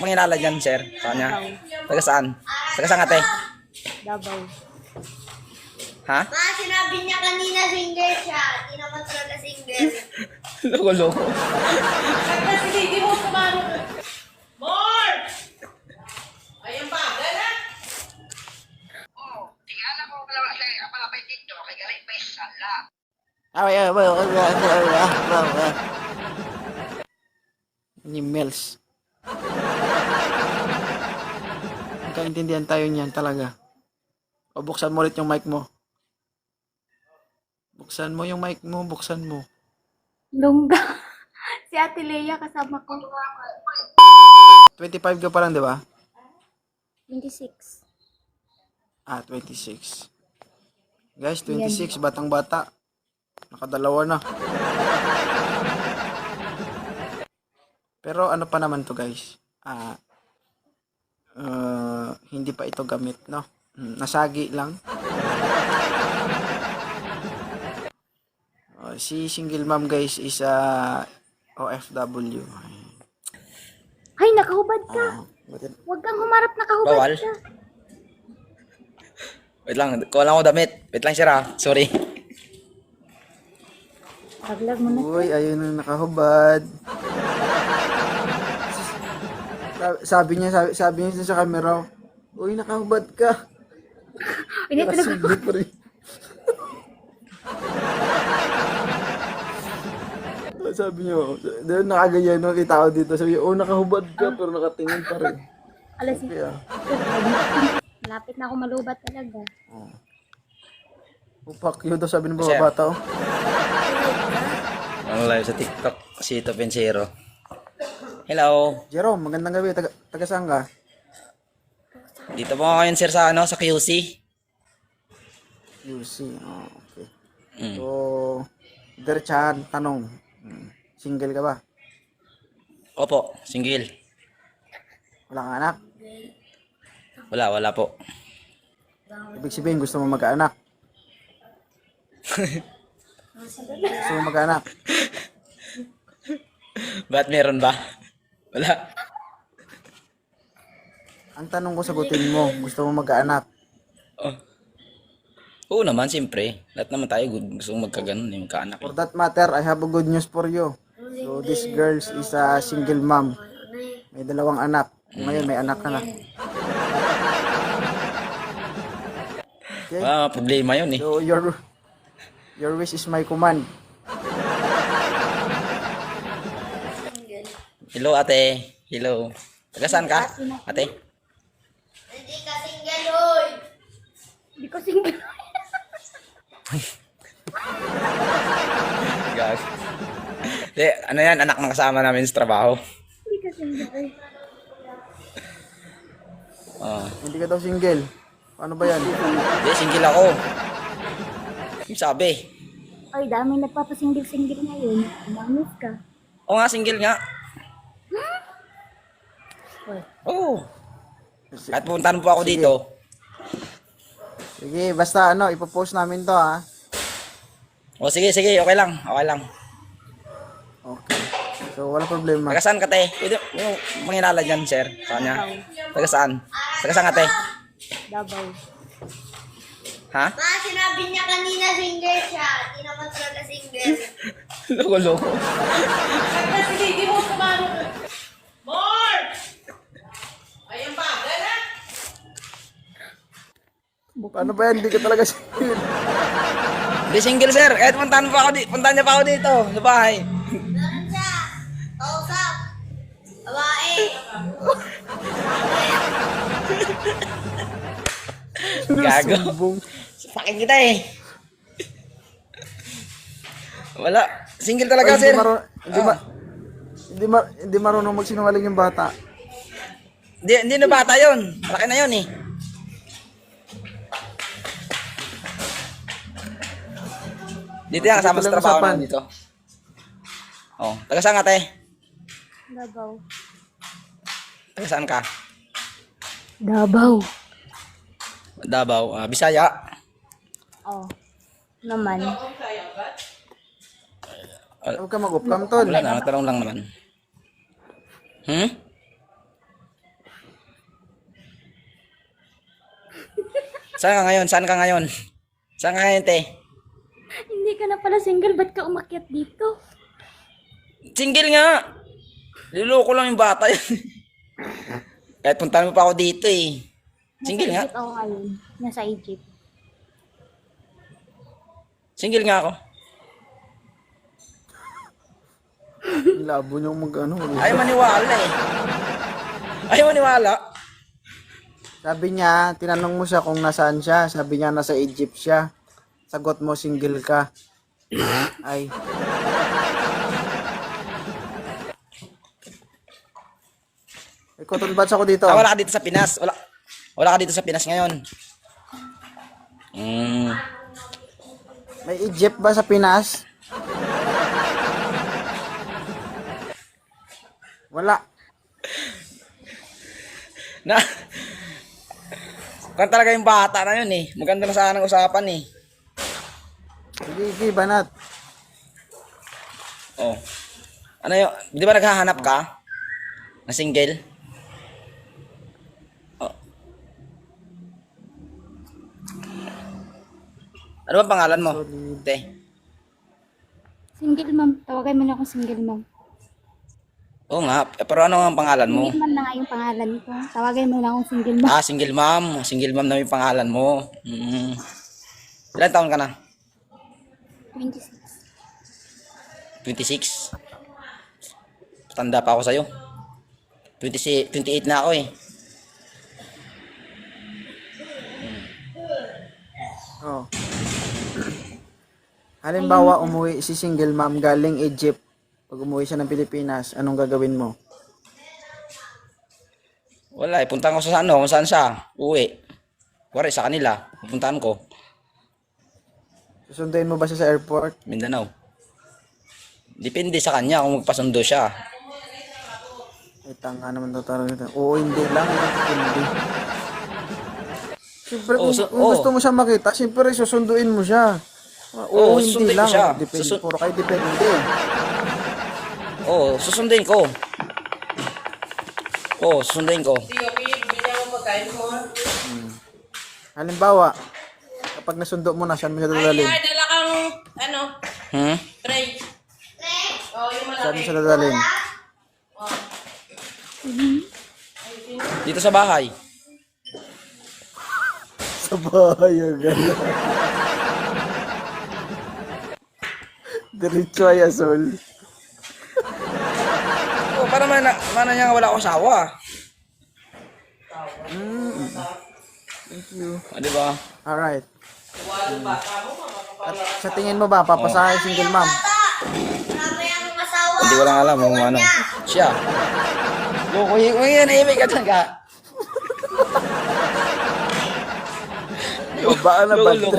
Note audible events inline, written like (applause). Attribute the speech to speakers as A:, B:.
A: pangilala dyan, sir? Sa kanya? Taga saan? Taga saan ate?
B: Davao.
A: Ha?
C: Ma, sinabi niya kanina single siya. Hindi naman talaga single. (laughs)
A: Loko-loko.
D: Ay, ay, ay, ay, ay, ay, ay, ay, ay. Ni Mels. Magkaintindihan tayo niyan talaga. O buksan mo ulit yung mic mo. Buksan mo yung mic mo, buksan mo.
B: Lungga. (laughs) si Ate Leia kasama ko.
D: 25 ka pa lang, di ba?
B: 26.
D: Ah, 26. Guys, 26, batang bata. Nakadalawa na. Pero ano pa naman to guys? Ah, uh, hindi pa ito gamit, no? Hmm, Nasagi lang. (laughs) Oh, si single mom guys is a OFW.
B: Ay, nakahubad ka.
D: Ah,
B: Huwag kang humarap, nakahubad
A: Bawal.
B: ka.
A: Wait lang, kuha lang ako damit. Wait lang, sir ah. Sorry.
B: Taglag mo na.
D: Uy, ayun na nakahubad. Sabi, sabi niya, sabi, sabi niya sa camera, Uy, nakahubad ka. (laughs)
B: Hindi talaga.
D: Nakasubli pa rin. (laughs) sabi niya, doon nakaganyan, no, kita ko dito. Sabi niya, oh, nakahubad ka, pero nakatingin pa rin.
B: Alas
D: Kaya,
B: Malapit (laughs) na ako malubat talaga.
D: upak yun daw sabi ng
A: Sir.
D: mga bata. oh.
A: Ang live sa TikTok, si Ito Pensero. Hello.
D: Jerome, magandang gabi. Taga, taga saan ka?
A: Dito po ngayon, sir, sa ano, sa QC.
D: UC. Oh, okay.
A: Mm.
D: So, diretsahan, tanong. Hmm, Single ka ba?
A: Opo, single.
D: Wala kang anak?
A: Wala, wala po.
D: Ibig sabihin, gusto mo magkaanak? (laughs) gusto mo magkaanak?
A: Ba't meron ba? Wala.
D: Ang tanong ko sagutin mo, gusto mo magkaanak?
A: Oh. Oo naman, siyempre. Lahat naman tayo good- gusto kong magkaganon, eh, magkaanak.
D: For
A: Eh.
D: that matter, I have a good news for you. So, this girl is a single mom. May dalawang anak. Ngayon, may anak ka na. Okay?
A: Ah, problema yun eh.
D: So, your your wish is my command.
A: Hello, ate. Hello. Taga saan ka? Ate?
C: Hindi ka single, hoy.
B: Hindi ko single. (laughs)
A: Gag. Di, ano yan, anak ng kasama namin sa trabaho.
B: Hindi ka single.
A: Ah.
D: Hindi ka daw single. Paano ba yan?
A: Di, single ako. Yung sabi.
B: Ay, dami nagpapasingle-single ngayon. Umamis ka.
A: Oo nga, single nga. Oo. Kahit puntahan po ako dito.
D: Sige, basta ano, ipopost namin to ha.
A: O sige, sige, okay lang. Okay lang.
D: Okay. So, wala problema.
A: Taga saan ka, te? Pwede, yung mangilala dyan, sir. Sa kanya. Taga saan? Taga saan ka, te?
B: Davao.
A: Ha?
C: Ma, sinabi niya kanina single siya. Hindi naman talaga single. (laughs)
A: Loko-loko.
D: Paano ba yan? Hindi ka talaga single.
A: Hindi single, sir. Kahit puntahan pa ako dito. Puntahan niya pa ako dito. Sa bahay.
C: Meron siya. Kausap. Babae.
A: Gago. Sakin kita eh. Wala. Single
D: Ay,
A: talaga,
D: hindi,
A: sir.
D: maro- hindi, ma- hindi, ma- hindi marunong magsinungaling yung bata.
A: Hindi, hindi na bata yun. Malaki na yun eh. Dito yan, kasama sa trabaho namin dito. Oh, taga saan ka, te?
B: Davao.
A: Taga saan ka?
B: Davao.
A: Davao, ah, Bisaya.
B: Oh. Naman.
D: Ah, Huwag ka mag-uplam, tol.
A: Wala na, tanong lang naman. Hmm? Saan ka ngayon? Saan ka ngayon? Saan ka ngayon, te?
B: Hindi ka na pala single, ba't ka umakyat dito?
A: Single nga. Liloko lang yung bata yun. Kahit puntahan mo pa ako dito eh. Single
B: Nasa
A: nga.
B: Egypt ako ngayon. Nasa Egypt.
A: Single nga ako.
D: Labo niyong mag ano.
A: Ayaw maniwala eh. Ayaw maniwala.
D: Sabi niya, tinanong mo siya kung nasaan siya. Sabi niya, nasa Egypt siya. Sagot mo, single ka. Ay. May cotton buds ako dito.
A: Ah, wala ka dito sa Pinas. Wala, wala ka dito sa Pinas ngayon. Mm.
D: May Egypt ba sa Pinas? Wala.
A: Na. (laughs) Kan talaga yung bata na yun eh. Maganda na sana ang usapan eh.
D: Sige, sige, banat.
A: Oh. Ano yun? Di ba naghahanap ka? Na single? Oh. Ano ba pangalan mo? Te.
B: Single ma'am. Tawagan mo na akong single ma'am.
A: Oo nga. eh, Pero ano ang pangalan mo?
B: Single ma'am na nga yung pangalan ko. Tawagan mo na akong single ma'am.
A: Ah, single mom. Single mom na yung pangalan mo. Mm. Ilan taon ka na?
B: 26.
A: 26. Tanda pa ako sa'yo. 26, 28 na ako eh.
D: Oh. Halimbawa, umuwi si single mom galing Egypt. Pag umuwi siya ng Pilipinas, anong gagawin mo?
A: Wala eh. Ko sa ano, kung saan siya. Uwi. Wari sa kanila. Pupuntahan ko.
D: Susunduin mo ba siya sa airport?
A: Mindanao. Depende sa kanya kung magpasundo siya.
D: Ay, tanga naman to talaga. Oo, hindi lang. Hindi. Siyempre, kung,
A: so-
D: kung
A: oo.
D: gusto mo siya makita, siyempre susunduin mo siya.
A: Oo,
D: Oo, hindi
A: susunduin ko
D: lang.
A: siya.
D: Depende,
A: Susun-
D: puro kayo depende.
A: Oo, susunduin ko. Oo, susunduin ko.
D: Halimbawa, kapag nasundo mo na, saan mo siya dadalhin?
E: Ay, dala kang, ano,
A: Hmm?
E: tray. Oh, yung malaki.
D: Saan mo siya dadalhin?
A: Dito sa bahay.
D: Sa bahay, agad. Diretso ay asol.
A: Oo, para man, man niya nga wala akong asawa.
D: Thank you.
A: Ah, di ba?
D: Alright. At sa tingin mo ba, papasahay single mom?
A: Hindi ko lang alam kung ano. Siya. Kung kung yan, imig ka dyan ka.
D: Baba na bad
A: Lolo